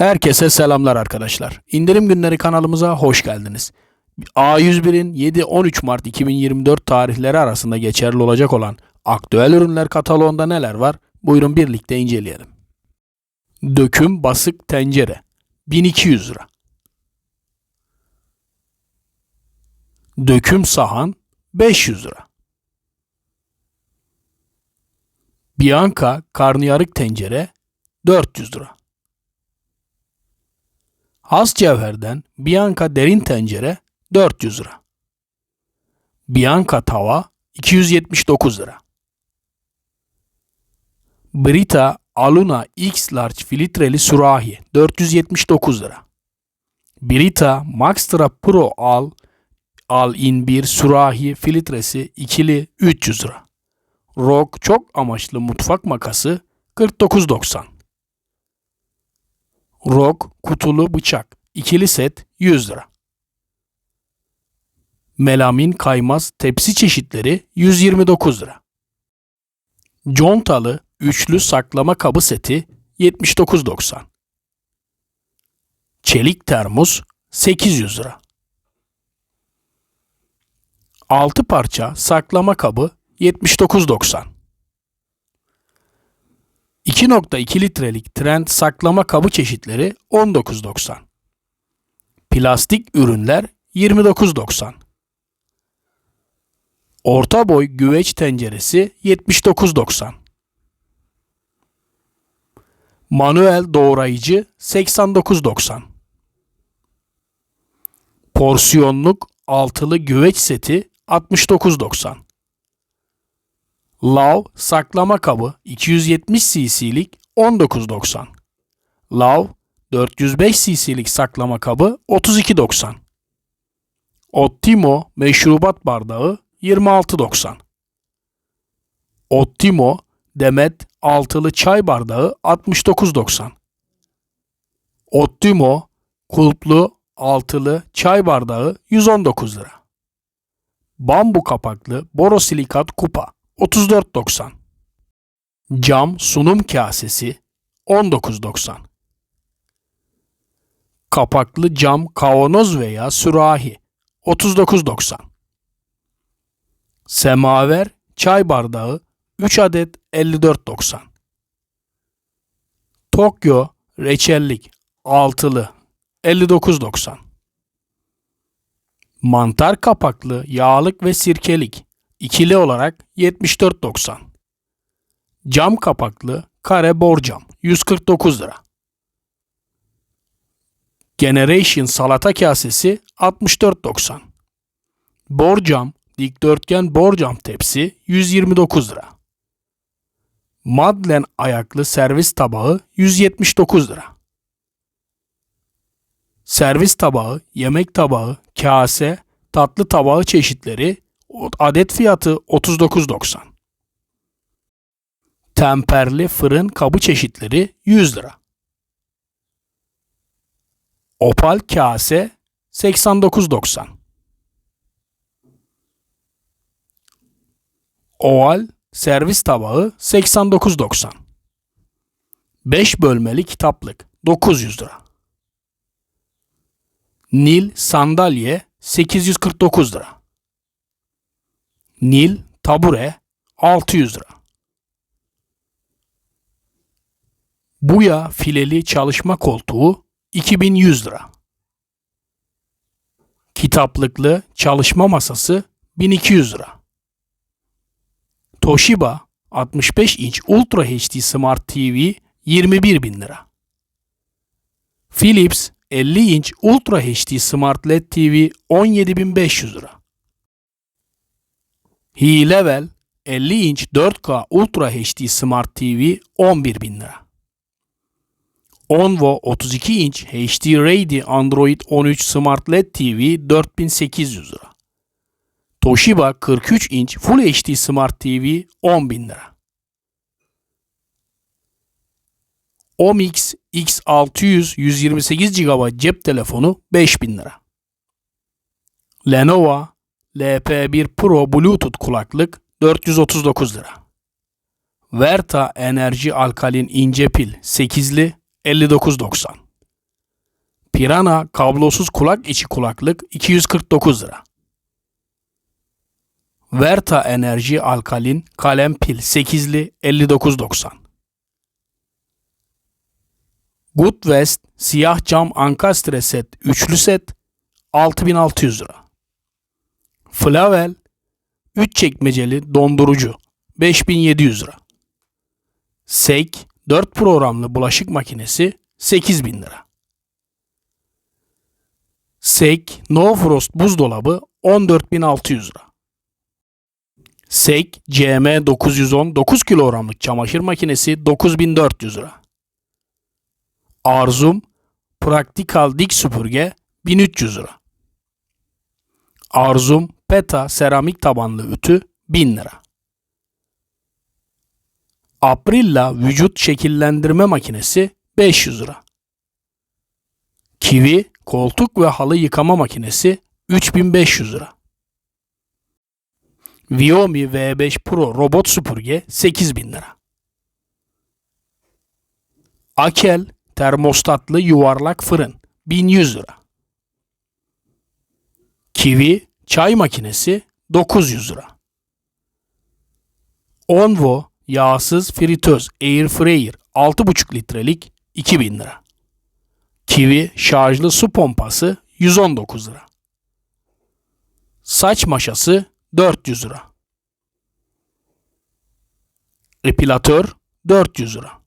Herkese selamlar arkadaşlar. İndirim günleri kanalımıza hoş geldiniz. A101'in 7-13 Mart 2024 tarihleri arasında geçerli olacak olan aktüel ürünler kataloğunda neler var? Buyurun birlikte inceleyelim. Döküm basık tencere 1200 lira. Döküm sahan 500 lira. Bianca karnıyarık tencere 400 lira. Has cevherden Bianca derin tencere 400 lira. Bianca tava 279 lira. Brita Aluna X Large filtreli sürahi 479 lira. Brita Maxtra Pro Al Al in bir sürahi filtresi ikili 300 lira. Rock çok amaçlı mutfak makası 49.90. Rock kutulu bıçak ikili set 100 lira. Melamin kaymaz tepsi çeşitleri 129 lira. Contalı üçlü saklama kabı seti 79.90. Çelik termos 800 lira. 6 parça saklama kabı 79.90. 2.2 litrelik trend saklama kabı çeşitleri 19.90. Plastik ürünler 29.90. Orta boy güveç tenceresi 79.90. Manuel doğrayıcı 89.90. Porsiyonluk altılı güveç seti 69.90. Lav saklama kabı 270 cc'lik 19.90. Lav 405 cc'lik saklama kabı 32.90. Ottimo meşrubat bardağı 26.90. Ottimo Demet altılı çay bardağı 69.90. Ottimo kulplu altılı çay bardağı 119 lira. Bambu kapaklı borosilikat kupa 34.90. Cam sunum kasesi 19.90. Kapaklı cam kavanoz veya sürahi 39.90. Semaver çay bardağı 3 adet 54.90. Tokyo reçellik altılı 59.90. Mantar kapaklı yağlık ve sirkelik ikili olarak 74.90. Cam kapaklı kare borcam 149 lira. Generation salata kasesi 64.90. Borcam dikdörtgen borcam tepsi 129 lira. Madlen ayaklı servis tabağı 179 lira. Servis tabağı, yemek tabağı, kase, tatlı tabağı çeşitleri adet fiyatı 39.90. Temperli fırın kabı çeşitleri 100 lira. Opal kase 89.90. Oval servis tabağı 89.90. 5 bölmeli kitaplık 900 lira. Nil sandalye 849 lira. Nil tabure 600 lira. Buya fileli çalışma koltuğu 2100 lira. Kitaplıklı çalışma masası 1200 lira. Toshiba 65 inç Ultra HD Smart TV 21 bin lira. Philips 50 inç Ultra HD Smart LED TV 17.500 lira. Hilevel 50 inç 4K Ultra HD Smart TV 11.000 lira. Onvo 32 inç HD Ready Android 13 Smart LED TV 4800 lira. Toshiba 43 inç Full HD Smart TV 10.000 lira. Omix X600 128 GB cep telefonu 5000 lira. Lenovo LP1 Pro Bluetooth kulaklık 439 lira. Verta Enerji Alkalin ince pil 8'li 59.90. Pirana kablosuz kulak içi kulaklık 249 lira. Verta Enerji Alkalin kalem pil 8'li 59.90. Good West siyah cam ankastre set üçlü set 6600 lira. Flavel 3 çekmeceli dondurucu 5700 lira. Sek 4 programlı bulaşık makinesi 8000 lira. Sek No Frost buzdolabı 14600 lira. Sek CM 910 9 kilogramlık çamaşır makinesi 9400 lira. Arzum Praktikal dik süpürge 1300 lira. Arzum Peta seramik tabanlı ütü 1000 lira. Aprilla vücut şekillendirme makinesi 500 lira. Kiwi koltuk ve halı yıkama makinesi 3500 lira. Viomi V5 Pro robot süpürge 8000 lira. Akel termostatlı yuvarlak fırın 1100 lira. Kiwi çay makinesi 900 lira. Onvo yağsız fritöz air fryer 6,5 litrelik 2000 lira. Kiwi şarjlı su pompası 119 lira. Saç maşası 400 lira. Epilatör 400 lira.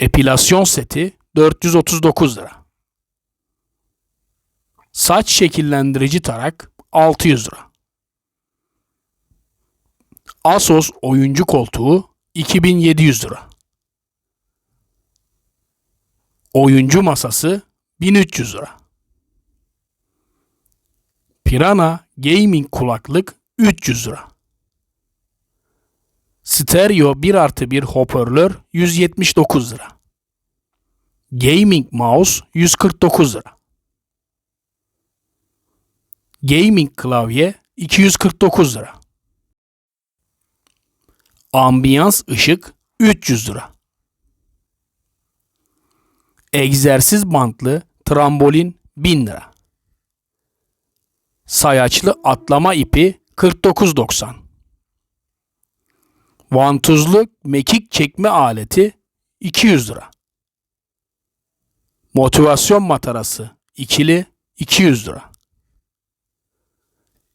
Epilasyon seti 439 lira. Saç şekillendirici tarak 600 lira. Asos oyuncu koltuğu 2700 lira. Oyuncu masası 1300 lira. Pirana Gaming kulaklık 300 lira. Stereo 1 artı 1 hoparlör 179 lira. Gaming mouse 149 lira. Gaming klavye 249 lira. Ambiyans ışık 300 lira. Egzersiz bantlı trambolin 1000 lira. Sayaçlı atlama ipi 49.90. Vantuzlu mekik çekme aleti 200 lira. Motivasyon matarası ikili 200 lira.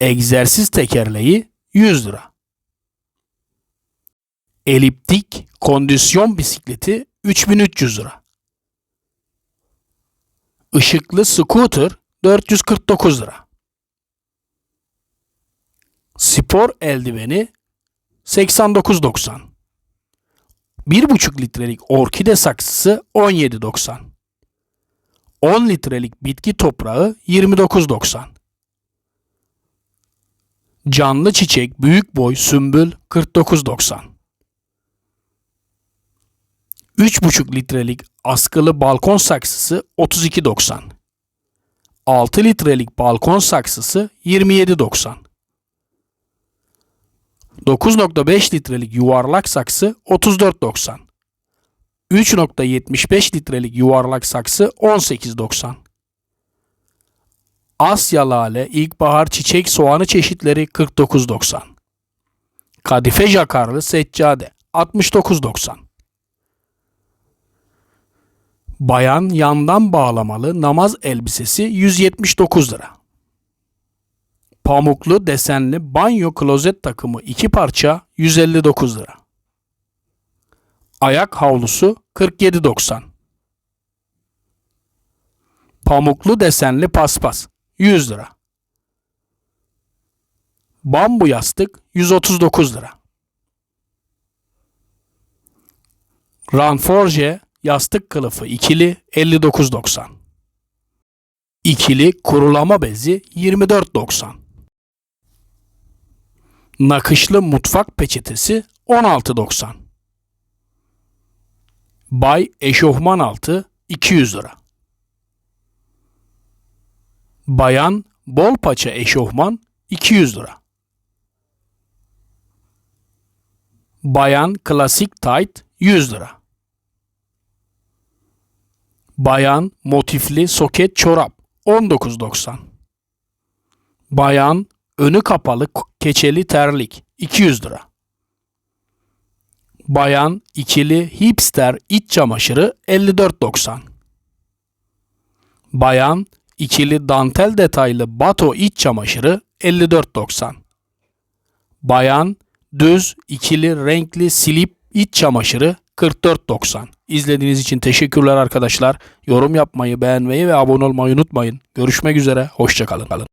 Egzersiz tekerleği 100 lira. Eliptik kondisyon bisikleti 3300 lira. Işıklı scooter 449 lira. Spor eldiveni 89.90. 1,5 litrelik orkide saksısı 17.90. 10 litrelik bitki toprağı 29.90. Canlı çiçek büyük boy sümbül 49.90. 3,5 litrelik askılı balkon saksısı 32.90. 6 litrelik balkon saksısı 27.90. 9.5 litrelik yuvarlak saksı 34.90. 3.75 litrelik yuvarlak saksı 18.90. Asya lale, ilkbahar çiçek soğanı çeşitleri 49.90. Kadife jakarlı seccade 69.90. Bayan yandan bağlamalı namaz elbisesi 179 lira. Pamuklu desenli banyo klozet takımı 2 parça 159 lira. Ayak havlusu 47.90. Pamuklu desenli paspas 100 lira. Bambu yastık 139 lira. Ranforge yastık kılıfı ikili 59.90. İkili kurulama bezi 24.90. Nakışlı mutfak peçetesi 16.90. Bay eşofman altı 200 lira. Bayan bol paça eşofman 200 lira. Bayan klasik tight 100 lira. Bayan motifli soket çorap 19.90. Bayan önü kapalı keçeli terlik 200 lira. Bayan ikili hipster iç çamaşırı 54.90. Bayan ikili dantel detaylı bato iç çamaşırı 54.90. Bayan düz ikili renkli silip iç çamaşırı 44.90. İzlediğiniz için teşekkürler arkadaşlar. Yorum yapmayı, beğenmeyi ve abone olmayı unutmayın. Görüşmek üzere, hoşçakalın.